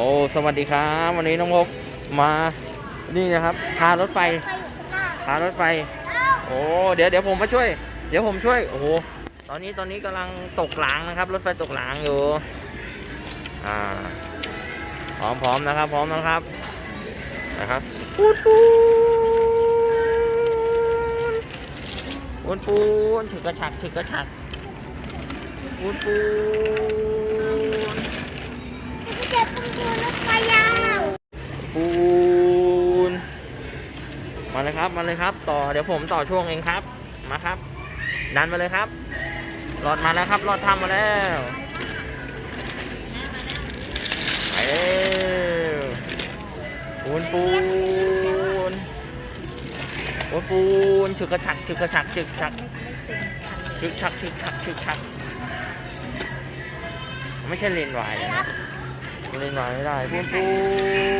โอ้สวัสดีครับ วันนี้น้องพบมานี่นะครับ พารถไฟพารถไฟ โอ้เดี๋ยวเดี๋ยวผมมาช่วย เดี๋ยวผมช่วย โอ้โหตอนนี้ตอนนี้กำลังตกหลางนะครับ รถไฟตกหลางอยู่อ่าพร้อมพร้อมนะครับ พร้อมนะครับนะครับปูนปูนปูนปูนถึกกระชักถึกกระชักปูนปูน เจ็บ ตัวรถไฟยาวปูนมาเลยครับมาเลยครับ ต่อเดี๋ยวผมต่อช่วงเองครับ มาครับ ดันมาเลยครับรอดมาแล้วครับรอดทำมาแล้วไปเร็วปูนปูนปูนปูนฉึกกระชักฉึกกระชักฉึกชักฉึกชักฉึกชักฉึกชัก ไม่ใช่เลนวายนะ เล่นหน่อยไม่ได้ปูนปู